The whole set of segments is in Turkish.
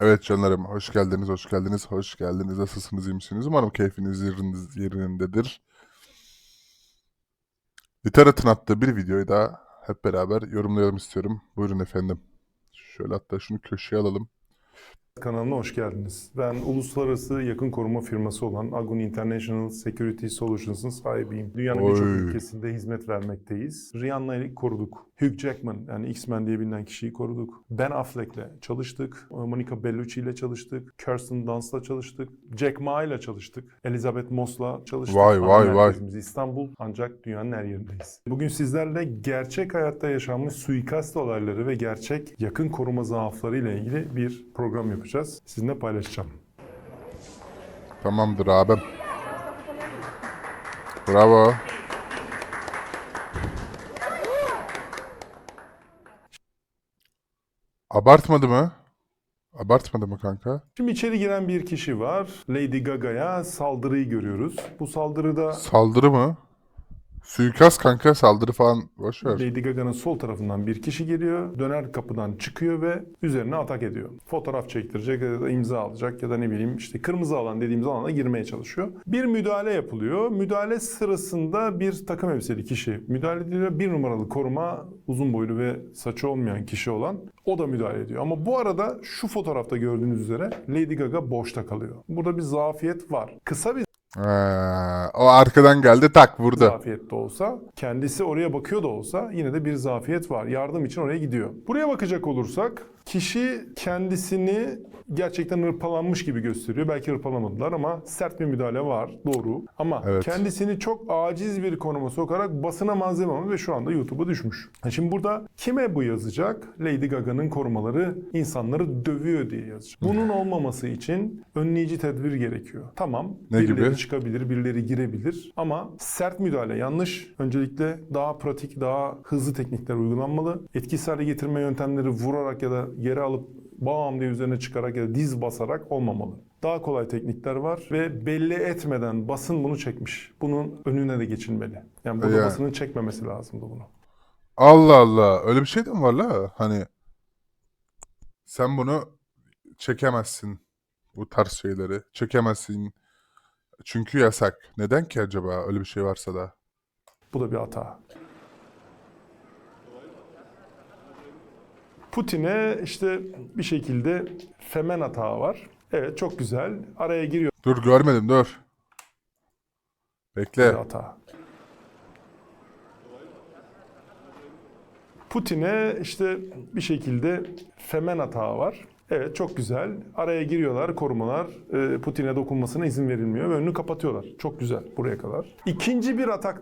Evet canlarım, hoş geldiniz, hoş geldiniz, hoş geldiniz. Nasılsınız, iyi misiniz? Umarım keyfiniz yeriniz, yerindedir. Literat'ın attığı bir videoyu daha hep beraber yorumlayalım istiyorum. Buyurun efendim. Şöyle hatta şunu köşeye alalım. kanalına hoş geldiniz. Ben uluslararası yakın koruma firması olan Agun International Security Solutions'ın sahibiyim. Dünyanın birçok ülkesinde hizmet vermekteyiz. Rihanna'yı koruduk. Hugh Jackman yani X-Men diye bilinen kişiyi koruduk. Ben Affleck'le çalıştık. Monica Bellucci ile çalıştık. Kirsten Dunst'la çalıştık. Jack Ma ile çalıştık. Elizabeth Moss'la çalıştık. Vay, vay, vay. İstanbul ancak dünyanın her yerindeyiz. Bugün sizlerle gerçek hayatta yaşanmış suikast olayları ve gerçek yakın koruma zaafları ile ilgili bir program yapacağız. Sizinle paylaşacağım. Tamamdır abim. Bravo. Abartmadı mı? Abartmadı mı kanka? Şimdi içeri giren bir kişi var. Lady Gaga'ya saldırıyı görüyoruz. Bu saldırıda Saldırı mı? Suikast kanka, saldırı falan boş. Lady Gaga'nın sol tarafından bir kişi geliyor. Döner kapıdan çıkıyor ve üzerine atak ediyor. Fotoğraf çektirecek ya da imza alacak ya da ne bileyim işte kırmızı alan dediğimiz alana girmeye çalışıyor. Bir müdahale yapılıyor. Müdahale sırasında bir takım elbiseli kişi müdahale ediliyor. Bir numaralı koruma uzun boylu ve saçı olmayan kişi olan o da müdahale ediyor. Ama bu arada şu fotoğrafta gördüğünüz üzere Lady Gaga boşta kalıyor. Burada bir zafiyet var. Kısa bir Ha, o arkadan geldi tak vurdu. zafiyet de olsa, kendisi oraya bakıyor da olsa yine de bir zafiyet var. Yardım için oraya gidiyor. Buraya bakacak olursak kişi kendisini gerçekten hırpalanmış gibi gösteriyor. Belki hırpalamadılar ama sert bir müdahale var. Doğru. Ama Evet. kendisini çok aciz bir konuma sokarak basına malzeme ve şu anda YouTube'a düşmüş. Şimdi burada kime bu yazacak? Lady Gaga'nın korumaları insanları dövüyor diye yazacak. Bunun olmaması için önleyici tedbir gerekiyor. Tamam. Ne birileri gibi? çıkabilir, birileri girebilir ama sert müdahale yanlış. Öncelikle daha pratik, daha hızlı teknikler uygulanmalı. Etkisiz hale getirme yöntemleri vurarak ya da yere alıp bam diye üzerine çıkarak ya da diz basarak olmamalı. Daha kolay teknikler var ve belli etmeden basın bunu çekmiş. Bunun önüne de geçilmeli. Yani burada Yani. basının çekmemesi lazımdı bunu. Allah Allah. Öyle bir şey de mi var la? Hani sen bunu çekemezsin. Bu tarz şeyleri. Çekemezsin. Çünkü yasak. Neden ki acaba öyle bir şey varsa da? Bu da bir hata. Putin'e işte bir şekilde femen hata var. Evet çok güzel. Araya giriyor Dur görmedim dur. Bekle. hata. Putin'e işte bir şekilde femen hata var. Evet çok güzel. Araya giriyorlar korumalar. Ee, Putin'e dokunmasına izin verilmiyor ve önünü kapatıyorlar. Çok güzel buraya kadar. İkinci bir atak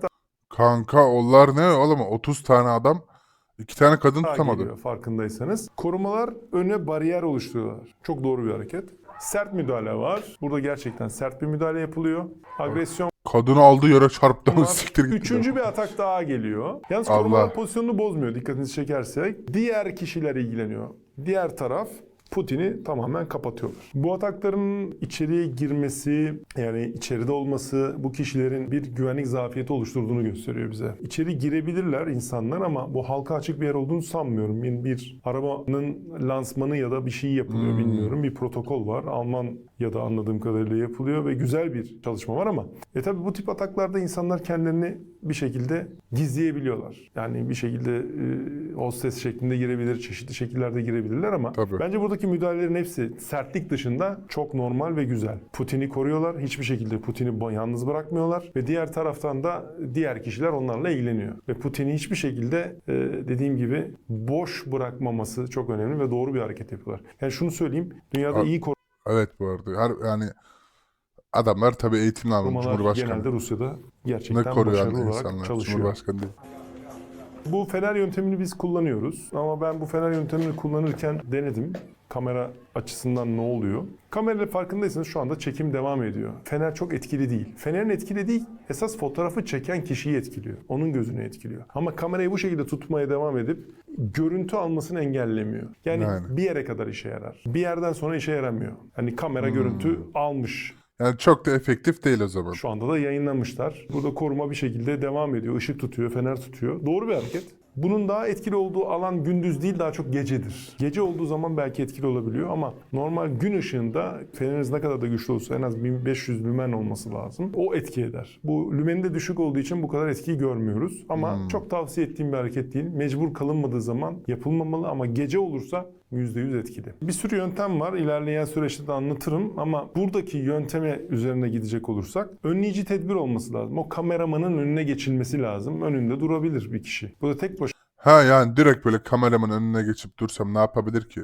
Kanka onlar ne oğlum? 30 tane adam. İki tane kadın daha tutamadı. geliyor farkındaysanız. Korumalar öne bariyer oluşturuyorlar. Çok doğru bir hareket. Sert müdahale var. Burada gerçekten sert bir müdahale yapılıyor. Agresyon Kadını aldı yere çarptı var. siktir gitti. Üçüncü bir atak daha geliyor. Yalnız Allah. korumalar pozisyonunu bozmuyor dikkatinizi çekersek. Diğer kişiler ilgileniyor. Diğer taraf Putin'i tamamen kapatıyorlar. Bu atakların içeriye girmesi, yani içeride olması bu kişilerin bir güvenlik zafiyeti oluşturduğunu gösteriyor bize. İçeri girebilirler insanlar ama bu halka açık bir yer olduğunu sanmıyorum. Yani bir arabanın lansmanı ya da bir şey yapılıyor Hmm. bilmiyorum. Bir protokol var. Alman ya da anladığım kadarıyla yapılıyor ve güzel bir çalışma var ama e tabi bu tip ataklarda insanlar kendilerini bir şekilde gizleyebiliyorlar. Yani bir şekilde e, hostes şeklinde girebilir, çeşitli şekillerde girebilirler ama Tabii. bence buradaki müdahalelerin hepsi sertlik dışında çok normal ve güzel. Putin'i koruyorlar. Hiçbir şekilde Putin'i yalnız bırakmıyorlar ve diğer taraftan da diğer kişiler onlarla ilgileniyor. Ve Putin'i hiçbir şekilde e, dediğim gibi boş bırakmaması çok önemli ve doğru bir hareket yapıyorlar. Yani şunu söyleyeyim. Dünyada Abi, iyi Evet bu arada. Her, yani adamlar tabii eğitimli almış. korumalar Cumhurbaşkanı. genelde Rusya'da Ne gerçekten koruyan başarılı olarak insanlar. çalışıyor. Cumhurbaşkanı değil. Bu fener yöntemini biz kullanıyoruz. Ama ben bu fener yöntemini kullanırken denedim. Kamera açısından ne oluyor? Kamerayla farkındaysanız şu anda çekim devam ediyor. Fener çok etkili değil. Fenerin etkili değil, esas fotoğrafı çeken kişiyi etkiliyor. Onun gözünü etkiliyor. Ama kamerayı bu şekilde tutmaya devam edip görüntü almasını engellemiyor. Yani, Yani. bir yere kadar işe yarar. Bir yerden sonra işe yaramıyor. Hani kamera görüntü almış. Yani çok da efektif değil o zaman. Şu anda da yayınlamışlar. Burada koruma bir şekilde devam ediyor. Işık tutuyor, fener tutuyor. Doğru bir hareket. Bunun daha etkili olduğu alan gündüz değil daha çok gecedir. Gece olduğu zaman belki etkili olabiliyor ama normal gün ışığında feneriniz ne kadar da güçlü olsa en az 1500 lümen olması lazım. O etki eder. Bu lümeni de düşük olduğu için bu kadar etkiyi görmüyoruz. Ama çok tavsiye ettiğim bir hareket değil. Mecbur kalınmadığı zaman yapılmamalı ama gece olursa %100 etkili. Bir sürü yöntem var. İlerleyen süreçte de anlatırım ama buradaki yönteme üzerine gidecek olursak önleyici tedbir olması lazım. O kameramanın önüne geçilmesi lazım. Önünde durabilir bir kişi. Bu da tek başına Ha yani direkt böyle kameramın önüne geçip dursam ne yapabilir ki?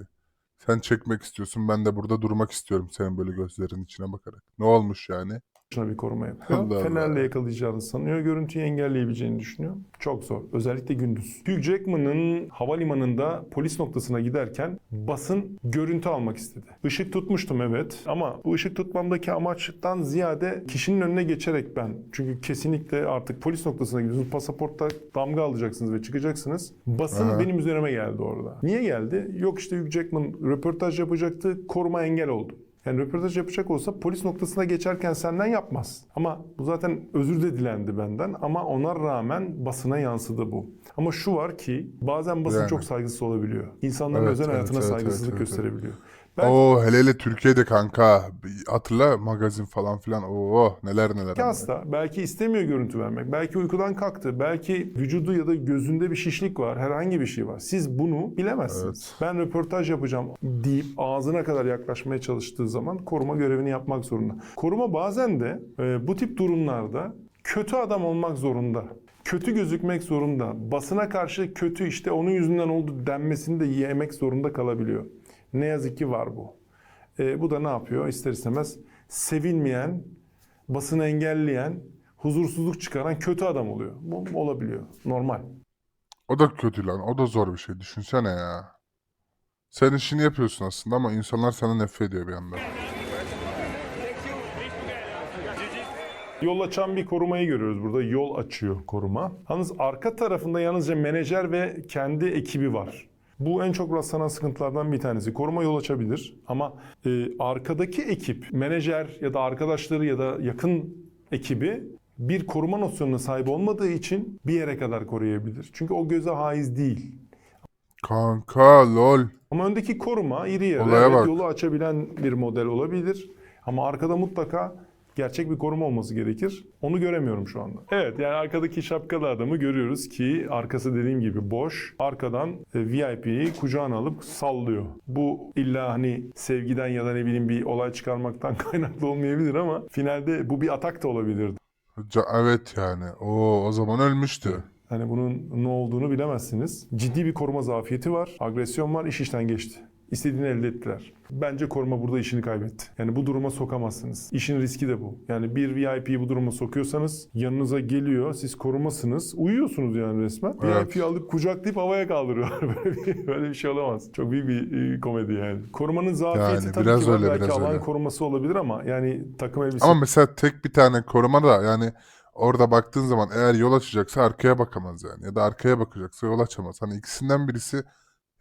Sen çekmek istiyorsun ben de burada durmak istiyorum senin böyle gözlerin içine bakarak. Ne olmuş yani? Bir koruma yapıyor. Fenerle yakalayacağını sanıyor. Görüntüyü engelleyebileceğini düşünüyor. Çok zor. Özellikle gündüz. Hugh Jackman'ın havalimanında polis noktasına giderken basın görüntü almak istedi. Işık tutmuştum evet ama bu ışık tutmamdaki amaçtan ziyade kişinin önüne geçerek ben. Çünkü kesinlikle artık polis noktasına gidiyorsunuz. Pasaportta damga alacaksınız ve çıkacaksınız. Basın Aha. benim üzerime geldi orada. Niye geldi? Yok işte Hugh Jackman röportaj yapacaktı. Koruma engel oldu. Yani röportaj yapacak olsa polis noktasına geçerken senden yapmaz. Ama bu zaten özür de dilendi benden ama ona rağmen basına yansıdı bu. Ama şu var ki bazen basın Yani. çok saygısız olabiliyor. İnsanların Evet, özel evet, hayatına evet, saygısızlık evet, evet, evet. Ben Oo hele hele Türkiye'de kanka. Hatırla magazin falan filan. Oo neler neler. Belki hasta, belki istemiyor görüntü vermek, belki uykudan kalktı, belki vücudu ya da gözünde bir şişlik var, herhangi bir şey var. Siz bunu bilemezsiniz. Ben röportaj yapacağım deyip ağzına kadar yaklaşmaya çalıştığı zaman koruma görevini yapmak zorunda. Koruma bazen de e, bu tip durumlarda kötü adam olmak zorunda. Kötü gözükmek zorunda. Basına karşı kötü işte onun yüzünden oldu denmesini de yemek zorunda kalabiliyor. Ne yazık ki var bu. E, bu da ne yapıyor? İster istemez sevilmeyen, basını engelleyen, huzursuzluk çıkaran kötü adam oluyor. Bu olabiliyor. Normal. O da kötü lan. O da zor bir şey. Düşünsene ya. Sen işini yapıyorsun aslında ama insanlar sana nefret ediyor bir yandan. Yol açan bir korumayı görüyoruz burada. Yol açıyor koruma. Yalnız arka tarafında yalnızca menajer ve kendi ekibi var. Bu en çok rastlanan sıkıntılardan bir tanesi. Koruma yol açabilir ama e, arkadaki ekip, menajer ya da arkadaşları ya da yakın ekibi bir koruma nosyonuna sahip olmadığı için bir yere kadar koruyabilir. Çünkü o göze haiz değil. Kanka lol. Ama öndeki koruma iri Olaya evet, yolu açabilen bir model olabilir. Ama arkada mutlaka gerçek bir koruma olması gerekir. Onu göremiyorum şu anda. Evet yani arkadaki şapkalı adamı görüyoruz ki arkası dediğim gibi boş. Arkadan e, VIP'yi kucağına alıp sallıyor. Bu illa hani sevgiden ya da ne bileyim bir olay çıkarmaktan kaynaklı olmayabilir ama finalde bu bir atak da olabilirdi. Evet yani. Oo o zaman ölmüştü. Hani bunun ne olduğunu bilemezsiniz. Ciddi bir koruma zafiyeti var. Agresyon var. iş işten geçti. İstediğini elde ettiler. Bence koruma burada işini kaybetti. Yani bu duruma sokamazsınız. İşin riski de bu. Yani bir VIP'yi bu duruma sokuyorsanız yanınıza geliyor. Siz korumasınız. Uyuyorsunuz yani resmen. Evet. VIP'yi alıp kucaklayıp havaya kaldırıyorlar. böyle, bir, böyle bir şey olamaz. Çok büyük bir e, komedi yani. Korumanın zafiyeti Yani tabii biraz ki öyle, Belki biraz alan öyle. koruması olabilir ama yani takım elbise Ama mesela tek bir tane koruma da yani orada baktığın zaman eğer yol açacaksa arkaya bakamaz yani. Ya da arkaya bakacaksa yol açamaz. Hani ikisinden birisi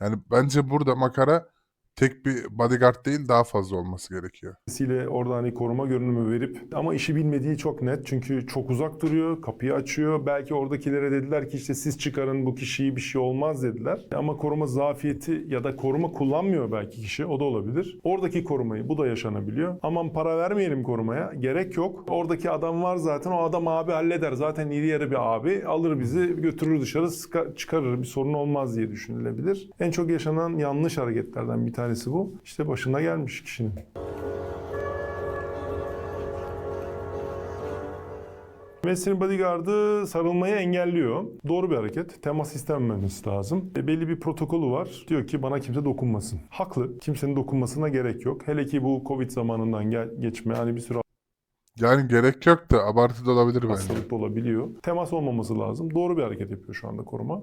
yani bence burada makara tek bir bodyguard değil daha fazla olması gerekiyor. Dolayısıyla orada hani koruma görünümü verip ama işi bilmediği çok net. Çünkü çok uzak duruyor, kapıyı açıyor. Belki oradakilere dediler ki işte siz çıkarın bu kişiyi bir şey olmaz dediler. Ama koruma zafiyeti ya da koruma kullanmıyor belki kişi. O da olabilir. Oradaki korumayı bu da yaşanabiliyor. Aman para vermeyelim korumaya. Gerek yok. Oradaki adam var zaten. O adam abi halleder. Zaten iri yarı bir abi. Alır bizi götürür dışarı çıkarır. Bir sorun olmaz diye düşünülebilir. En çok yaşanan yanlış hareketlerden bir tanesi bu. İşte başına gelmiş kişinin. Messi'nin bodyguard'ı sarılmayı engelliyor. Doğru bir hareket. Temas istememesi lazım. E, belli bir protokolü var. Diyor ki bana kimse dokunmasın. Haklı. Kimsenin dokunmasına gerek yok. Hele ki bu Covid zamanından gel, geçme. Hani bir sürü Yani gerek yok da abartı da olabilir bence. hastalık da olabiliyor. Temas olmaması lazım. Doğru bir hareket yapıyor şu anda koruma.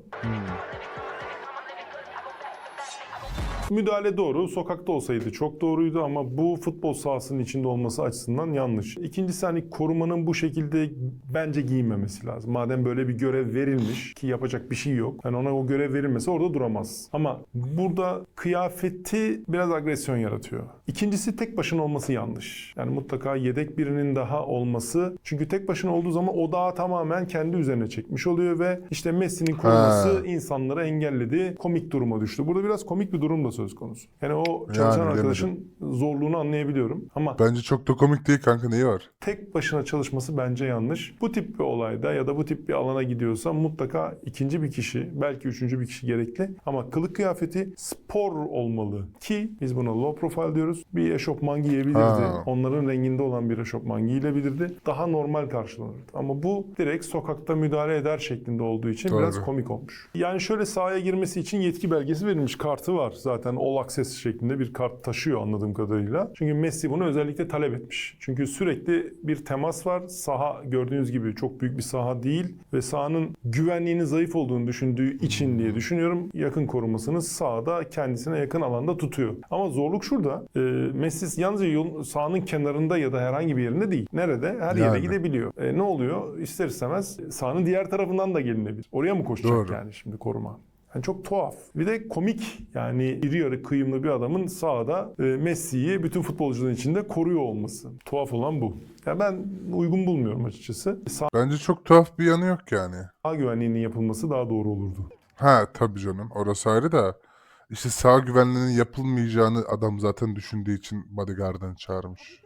Müdahale doğru. Sokakta olsaydı çok doğruydu ama bu futbol sahasının içinde olması açısından yanlış. İkincisi hani korumanın bu şekilde bence giyinmemesi lazım. Madem böyle bir görev verilmiş ki yapacak bir şey yok. Yani ona o görev verilmese orada duramaz. Ama burada kıyafeti biraz agresyon yaratıyor. İkincisi tek başına olması yanlış. Yani mutlaka yedek birinin daha olması. Çünkü tek başına olduğu zaman odağı tamamen kendi üzerine çekmiş oluyor ve işte Messi'nin koruması Ha. insanları engelledi. Komik duruma düştü. Burada biraz komik bir durum da söz konusu. Yani o çalışan Yani arkadaşın zorluğunu anlayabiliyorum. Ama Bence çok da komik değil kanka neyi var? tek başına çalışması bence yanlış. Bu tip bir olayda ya da bu tip bir alana gidiyorsa mutlaka ikinci bir kişi, belki üçüncü bir kişi gerekli. Ama kılık kıyafeti spor olmalı ki biz buna low profile diyoruz. Bir eşofman giyebilirdi. Ha. Onların renginde olan bir eşofman giyilebilirdi. Daha normal karşılanırdı. Ama bu direkt sokakta müdahale eder şeklinde olduğu için Doğru. biraz komik olmuş. Yani şöyle sahaya girmesi için yetki belgesi verilmiş. Kartı var zaten all access şeklinde bir kart taşıyor anladığım kadarıyla. Çünkü Messi bunu özellikle talep etmiş. Çünkü sürekli bir temas var. Saha gördüğünüz gibi çok büyük bir saha değil ve sahanın güvenliğinin zayıf olduğunu düşündüğü için diye düşünüyorum. Yakın korumasını sahada kendisine yakın alanda tutuyor. Ama zorluk şurada. E, Messi yalnızca yol, sahanın kenarında ya da herhangi bir yerinde değil. Nerede? Her yere Yani. gidebiliyor. E, ne oluyor? İster istemez sahanın diğer tarafından da gelinebilir. Oraya mı koşacak Doğru. yani şimdi koruma? Yani çok tuhaf. Bir de komik yani iri yarı kıyımlı bir adamın sahada e, Messi'yi bütün futbolcuların içinde koruyor olması. Tuhaf olan bu. Ya ben uygun bulmuyorum açıkçası. Bence çok tuhaf bir yanı yok yani. Sağ güvenliğinin yapılması daha doğru olurdu. Ha tabii canım orası ayrı da işte sağ güvenliğinin yapılmayacağını adam zaten düşündüğü için bodyguard'ını çağırmış.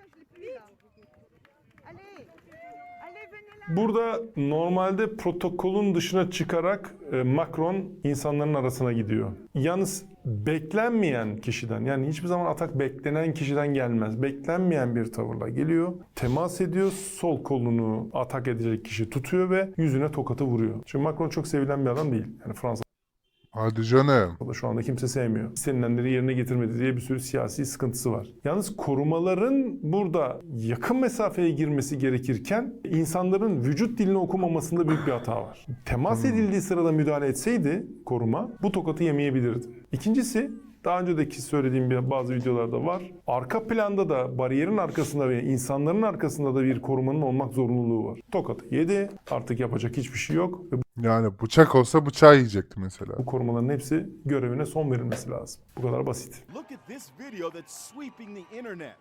Burada normalde protokolün dışına çıkarak e, Macron insanların arasına gidiyor. Yalnız beklenmeyen kişiden yani hiçbir zaman atak beklenen kişiden gelmez. Beklenmeyen bir tavırla geliyor. Temas ediyor. Sol kolunu atak edecek kişi tutuyor ve yüzüne tokatı vuruyor. Çünkü Macron çok sevilen bir adam değil. Yani Fransa'da Hadi canım. şu anda kimse sevmiyor. İstenilenleri yerine getirmedi diye bir sürü siyasi sıkıntısı var. Yalnız korumaların burada yakın mesafeye girmesi gerekirken insanların vücut dilini okumamasında büyük bir hata var. Temas edildiği sırada müdahale etseydi koruma bu tokatı yemeyebilirdi. İkincisi daha önceki söylediğim bazı videolarda var. Arka planda da bariyerin arkasında ve insanların arkasında da bir korumanın olmak zorunluluğu var. Tokatı yedi. Artık yapacak hiçbir şey yok. Ve Yani bıçak olsa bıçağı yiyecekti mesela. bu korumaların hepsi görevine son verilmesi lazım. Bu kadar basit. Look at this video that's sweeping the internet.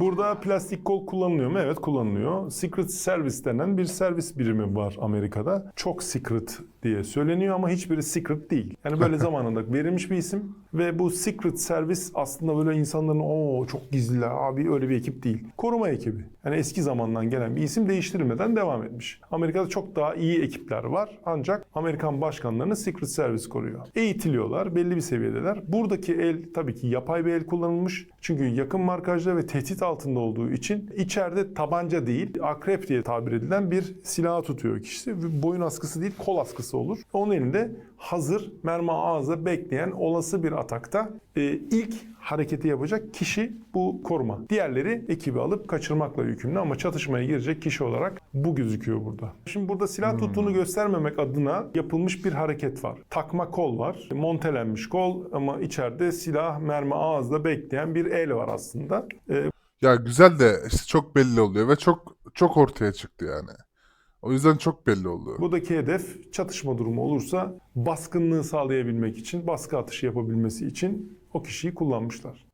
Burada plastik kol kullanılıyor mu? Evet kullanılıyor. Secret Service denen bir servis birimi var Amerika'da. Çok secret diye söyleniyor ama hiçbiri secret değil. Yani böyle zamanında verilmiş bir isim ve bu Secret Service aslında böyle insanların o çok gizliler abi öyle bir ekip değil. Koruma ekibi. Yani eski zamandan gelen bir isim değiştirilmeden devam etmiş. Amerika'da çok daha iyi ekipler var ancak Amerikan başkanlarını Secret Service koruyor. Eğitiliyorlar, belli bir seviyedeler. Buradaki el tabii ki yapay bir el kullanılmış. Çünkü yakın markajda ve tehdit altında olduğu için içeride tabanca değil, akrep diye tabir edilen bir silah tutuyor kişisi. Ve Boyun askısı değil, kol askısı olur. Onun elinde hazır mermi ağızda bekleyen olası bir atakta e, ilk hareketi yapacak kişi bu koruma. Diğerleri ekibi alıp kaçırmakla yükümlü ama çatışmaya girecek kişi olarak bu gözüküyor burada. Şimdi burada silah tuttuğunu göstermemek adına yapılmış bir hareket var. Takma kol var. Montelenmiş kol ama içeride silah, mermi ağızda bekleyen bir el var aslında. E, Ya güzel de işte çok belli oluyor ve çok çok ortaya çıktı yani. O yüzden çok belli oldu. Buradaki hedef çatışma durumu olursa baskınlığı sağlayabilmek için, baskı atışı yapabilmesi için o kişiyi kullanmışlar.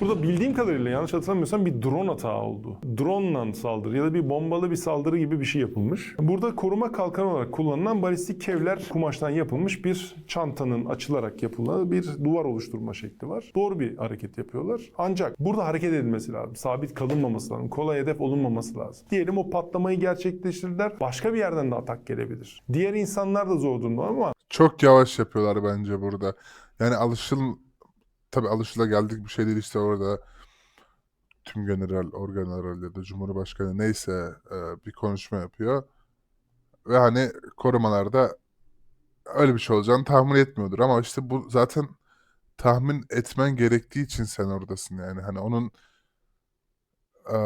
Burada bildiğim kadarıyla yanlış hatırlamıyorsam bir drone atağı oldu. Drone'la saldırı ya da bir bombalı bir saldırı gibi bir şey yapılmış. Burada koruma kalkanı olarak kullanılan balistik kevler kumaştan yapılmış bir çantanın açılarak yapılan bir duvar oluşturma şekli var. Doğru bir hareket yapıyorlar. Ancak burada hareket edilmesi lazım. Sabit kalınmaması lazım. Kolay hedef olunmaması lazım. Diyelim o patlamayı gerçekleştirdiler. Başka bir yerden de atak gelebilir. Diğer insanlar da zor durumda ama Çok yavaş yapıyorlar bence burada. Yani alışıl tabii alışıla geldik bir şey değil işte orada tüm general, orgeneral ya da cumhurbaşkanı neyse e, bir konuşma yapıyor. Ve hani korumalarda öyle bir şey olacağını tahmin etmiyordur ama işte bu zaten tahmin etmen gerektiği için sen oradasın yani. Hani onun e,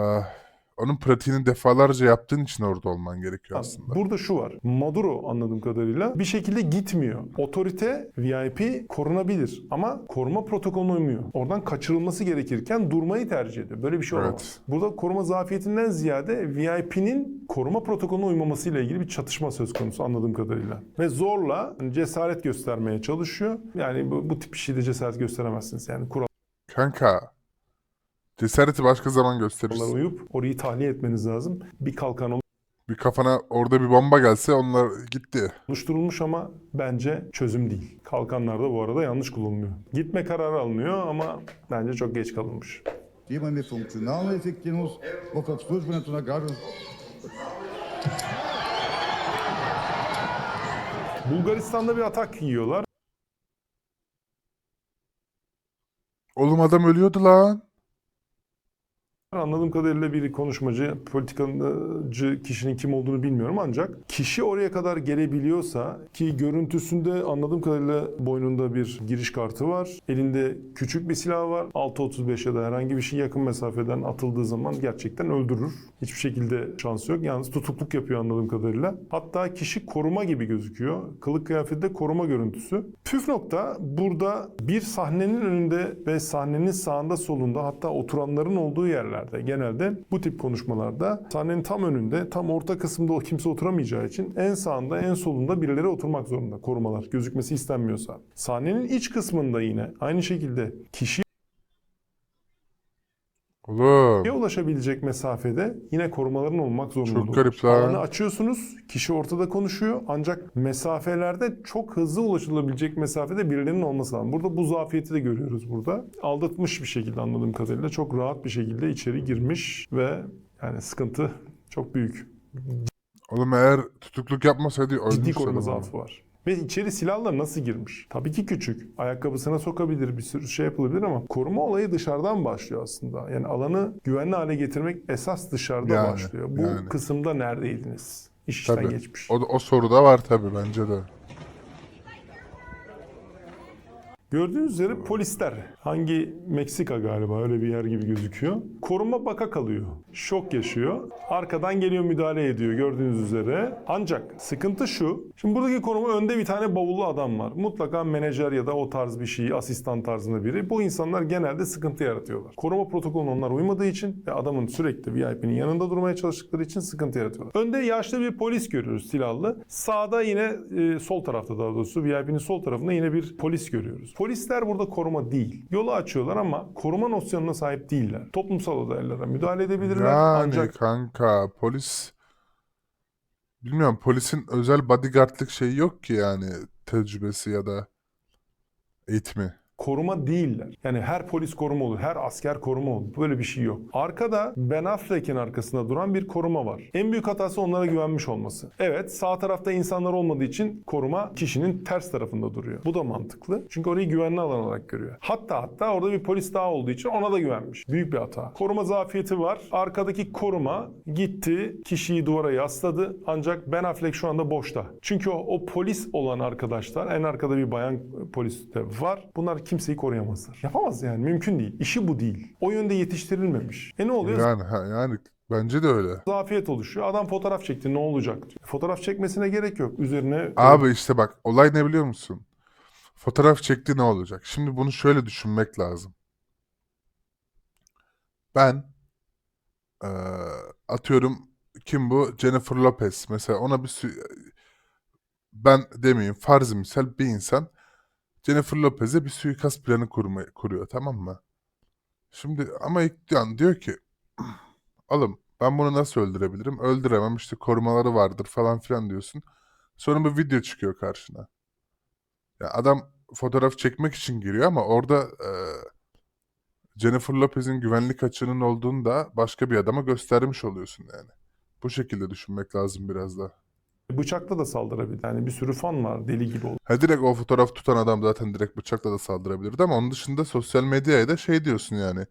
onun pratiğini defalarca yaptığın için orada olman gerekiyor aslında. Burada şu var. Maduro anladığım kadarıyla bir şekilde gitmiyor. Otorite VIP korunabilir ama koruma protokolüne uymuyor. Oradan kaçırılması gerekirken durmayı tercih ediyor. Böyle bir şey Evet. olamaz. Burada koruma zafiyetinden ziyade VIP'nin koruma protokolüne uymamasıyla ilgili bir çatışma söz konusu anladığım kadarıyla. Ve zorla hani cesaret göstermeye çalışıyor. Yani bu, bu tip bir şeyde cesaret gösteremezsiniz. Yani kurallara Kanka cesareti başka zaman gösterirsin. uyup orayı tahliye etmeniz lazım. Bir kalkan Bir kafana orada bir bomba gelse onlar gitti. oluşturulmuş ama bence çözüm değil. Kalkanlar da bu arada yanlış kullanılıyor. Gitme kararı alınıyor ama bence çok geç kalınmış. имаме функционална ефективност в обслужването на гражданското. Bulgaristan'da bir atak yiyorlar. Oğlum adam ölüyordu lan. Anladığım kadarıyla bir konuşmacı, politikacı kişinin kim olduğunu bilmiyorum ancak kişi oraya kadar gelebiliyorsa ki görüntüsünde anladığım kadarıyla boynunda bir giriş kartı var. Elinde küçük bir silah var. 6.35 ya da herhangi bir şey yakın mesafeden atıldığı zaman gerçekten öldürür. Hiçbir şekilde şansı yok. Yalnız tutukluk yapıyor anladığım kadarıyla. Hatta kişi koruma gibi gözüküyor. Kılık kıyafette koruma görüntüsü. Püf nokta burada bir sahnenin önünde ve sahnenin sağında solunda hatta oturanların olduğu yerlerde genelde bu tip konuşmalarda sahnenin tam önünde tam orta kısımda o kimse oturamayacağı için en sağında en solunda birileri oturmak zorunda korumalar gözükmesi istenmiyorsa. Sahnenin iç kısmında yine aynı şekilde kişi Oğlum. ulaşabilecek mesafede yine korumaların olmak zorunda. Çok garip lan. Alanı açıyorsunuz, kişi ortada konuşuyor ancak mesafelerde çok hızlı ulaşılabilecek mesafede birilerinin olması lazım. Burada bu zafiyeti de görüyoruz burada. Aldatmış bir şekilde anladığım kadarıyla çok rahat bir şekilde içeri girmiş ve yani sıkıntı çok büyük. Oğlum eğer tutukluk yapmasaydı Ciddi ölmüş koruma adam. zaafı var. Ve içeri silahla nasıl girmiş? Tabii ki küçük. Ayakkabısına sokabilir, bir sürü şey yapılabilir ama koruma olayı dışarıdan başlıyor aslında. Yani alanı güvenli hale getirmek esas dışarıda Yani, başlıyor. Bu yani. kısımda neredeydiniz? İş işten Tabii. geçmiş. O, o soru da var tabii bence de. Gördüğünüz üzere polisler hangi Meksika galiba öyle bir yer gibi gözüküyor. Koruma baka kalıyor. Şok yaşıyor. Arkadan geliyor müdahale ediyor gördüğünüz üzere. Ancak sıkıntı şu. Şimdi buradaki koruma önde bir tane bavullu adam var. Mutlaka menajer ya da o tarz bir şey, asistan tarzında biri. Bu insanlar genelde sıkıntı yaratıyorlar. Koruma protokolüne onlar uymadığı için ve adamın sürekli VIP'nin yanında durmaya çalıştıkları için sıkıntı yaratıyorlar. Önde yaşlı bir polis görüyoruz silahlı. Sağda yine e, sol tarafta daha doğrusu VIP'nin sol tarafında yine bir polis görüyoruz. Polisler burada koruma değil. Yolu açıyorlar ama koruma nosyonuna sahip değiller. Toplumsal olaylara müdahale edebilirler Yani ancak kanka polis bilmiyorum polisin özel bodyguardlık şeyi yok ki yani tecrübesi ya da eğitimi. Koruma değiller. Yani her polis koruma olur, her asker koruma olur. Böyle bir şey yok. Arkada Ben Affleck'in arkasında duran bir koruma var. En büyük hatası onlara güvenmiş olması. Evet sağ tarafta insanlar olmadığı için koruma kişinin ters tarafında duruyor. Bu da mantıklı. Çünkü orayı güvenli alan olarak görüyor. Hatta hatta orada bir polis daha olduğu için ona da güvenmiş. Büyük bir hata. Koruma zafiyeti var. Arkadaki koruma gitti, kişiyi duvara yasladı. Ancak Ben Affleck şu anda boşta. Çünkü o, o polis olan arkadaşlar, en arkada bir bayan polis de var. Bunlar kimseyi koruyamazlar. Yapamaz yani mümkün değil. İşi bu değil. O yönde yetiştirilmemiş. E ne oluyor? Yani ha, yani bence de öyle. Zafiyet oluşuyor. Adam fotoğraf çekti ne olacak diyor. Fotoğraf çekmesine gerek yok. Üzerine Abi işte bak olay ne biliyor musun? Fotoğraf çekti ne olacak? Şimdi bunu şöyle düşünmek lazım. Ben eee, atıyorum kim bu? Jennifer Lopez. Mesela ona bir ben demeyeyim farz misal bir insan Jennifer Lopez'e bir suikast planı kurma, kuruyor tamam mı? Şimdi ama ilk yan diyor ki oğlum ben bunu nasıl öldürebilirim? Öldüremem işte korumaları vardır falan filan diyorsun. Sonra bir video çıkıyor karşına. Ya adam fotoğraf çekmek için giriyor ama orada e, Jennifer Lopez'in güvenlik açığının olduğunu da başka bir adama göstermiş oluyorsun yani. Bu şekilde düşünmek lazım biraz da. Bıçakla da saldırabilir. Yani bir sürü fan var deli gibi Ha direkt o fotoğraf tutan adam zaten direkt bıçakla da saldırabilirdi ama onun dışında sosyal medyaya da şey diyorsun yani.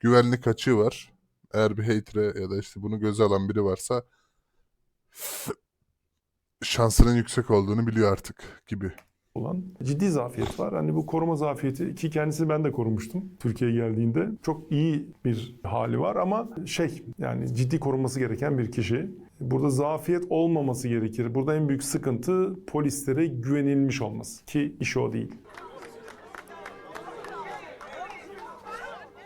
Güvenlik açığı var. Eğer bir hater'e ya da işte bunu göze alan biri varsa şansının yüksek olduğunu biliyor artık gibi. Olan ciddi zafiyet var. Hani bu koruma zafiyeti ki kendisi ben de korumuştum Türkiye'ye geldiğinde. Çok iyi bir hali var ama şey yani ciddi korunması gereken bir kişi. Burada zafiyet olmaması gerekir. Burada en büyük sıkıntı polislere güvenilmiş olması ki iş o değil.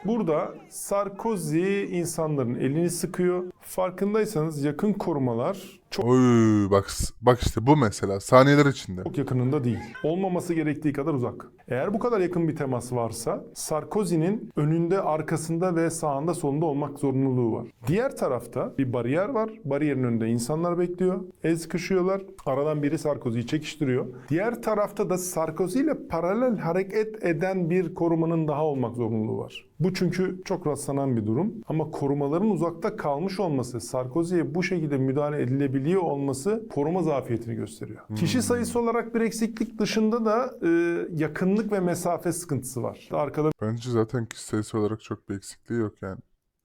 Burada Sarkozy insanların elini sıkıyor. Farkındaysanız yakın korumalar çok Oy bak bak işte bu mesela saniyeler içinde. çok yakınında değil. Olmaması gerektiği kadar uzak. Eğer bu kadar yakın bir temas varsa Sarkozy'nin önünde, arkasında ve sağında solunda olmak zorunluluğu var. Diğer tarafta bir bariyer var. Bariyerin önünde insanlar bekliyor. El sıkışıyorlar. Aradan biri Sarkozy'yi çekiştiriyor. Diğer tarafta da Sarkozy ile paralel hareket eden bir korumanın daha olmak zorunluluğu var. Bu çünkü çok rastlanan bir durum. Ama korumaların uzakta kalmış olması, Sarkozy'ye bu şekilde müdahale edilebiliyor olması koruma zafiyetini gösteriyor. Kişi sayısı olarak bir eksiklik dışında da e, yakınlık ve mesafe sıkıntısı var. Arkada Bence zaten kişi sayısı olarak çok bir eksikliği yok yani.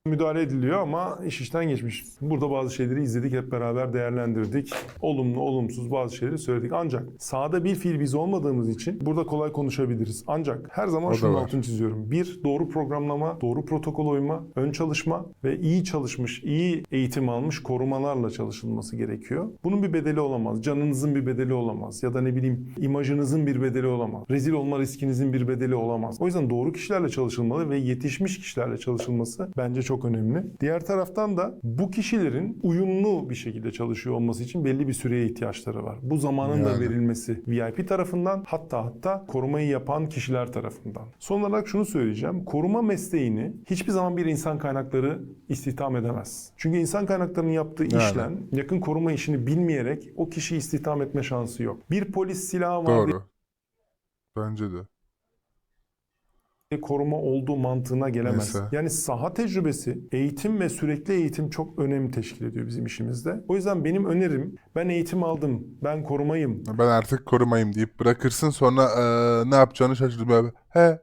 Müdahale ediliyor ama iş işten geçmiş. Burada bazı şeyleri izledik, hep beraber değerlendirdik. Olumlu, olumsuz bazı şeyleri söyledik. Ancak sahada bir fiil biz olmadığımız için burada kolay konuşabiliriz. Ancak her zaman şunun altını çiziyorum. Bir, doğru programlama, doğru protokol uyma, ön çalışma ve iyi çalışmış, iyi eğitim almış korumalarla çalışılması gerekiyor. Bunun bir bedeli olamaz. Canınızın bir bedeli olamaz. Ya da ne bileyim imajınızın bir bedeli olamaz. Rezil olma riskinizin bir bedeli olamaz. O yüzden doğru kişilerle çalışılmalı ve yetişmiş kişilerle çalışılması bence çok önemli. Diğer taraftan da bu kişilerin uyumlu bir şekilde çalışıyor olması için belli bir süreye ihtiyaçları var. Bu zamanın da Yani. verilmesi VIP tarafından hatta hatta korumayı yapan kişiler tarafından. Son olarak şunu söyleyeceğim. Koruma mesleğini hiçbir zaman bir insan kaynakları istihdam edemez. Çünkü insan kaynaklarının yaptığı Yani. işlem yakın koruma işini bilmeyerek o kişiyi istihdam etme şansı yok. Bir polis silahı var Doğru. Bence de. Koruma olduğu mantığına gelemez. Neyse. Yani saha tecrübesi, eğitim ve sürekli eğitim çok önemli teşkil ediyor bizim işimizde. O yüzden benim önerim ben eğitim aldım, ben korumayım, Ben artık korumayım deyip bırakırsın sonra eee, ne yapacağını şaşırdım. He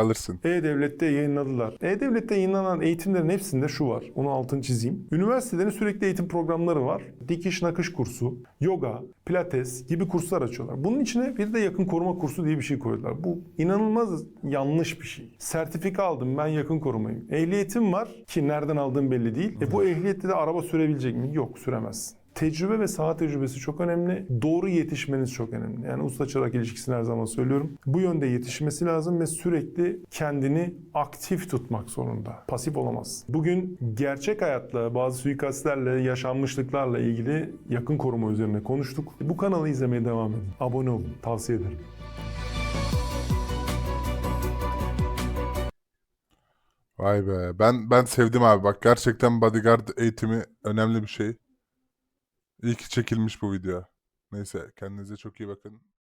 kalırsın. E-Devlet'te yayınladılar. E-Devlet'te yayınlanan eğitimlerin hepsinde şu var. Onu altını çizeyim. Üniversitelerin sürekli eğitim programları var. Dikiş nakış kursu, yoga, pilates gibi kurslar açıyorlar. Bunun içine bir de yakın koruma kursu diye bir şey koydular. Bu inanılmaz yanlış bir şey. Sertifika aldım ben yakın korumayım. Ehliyetim var ki nereden aldığım belli değil. E bu ehliyette de araba sürebilecek mi? Yok süremezsin. Tecrübe ve saha tecrübesi çok önemli. Doğru yetişmeniz çok önemli. Yani usta çırak ilişkisini her zaman söylüyorum. Bu yönde yetişmesi lazım ve sürekli kendini aktif tutmak zorunda. Pasif olamaz. Bugün gerçek hayatla, bazı suikastlerle, yaşanmışlıklarla ilgili yakın koruma üzerine konuştuk. Bu kanalı izlemeye devam edin. Abone olun. Tavsiye ederim. Vay be. Ben ben sevdim abi. Bak gerçekten bodyguard eğitimi önemli bir şey. İyi ki çekilmiş bu video. Neyse kendinize çok iyi bakın.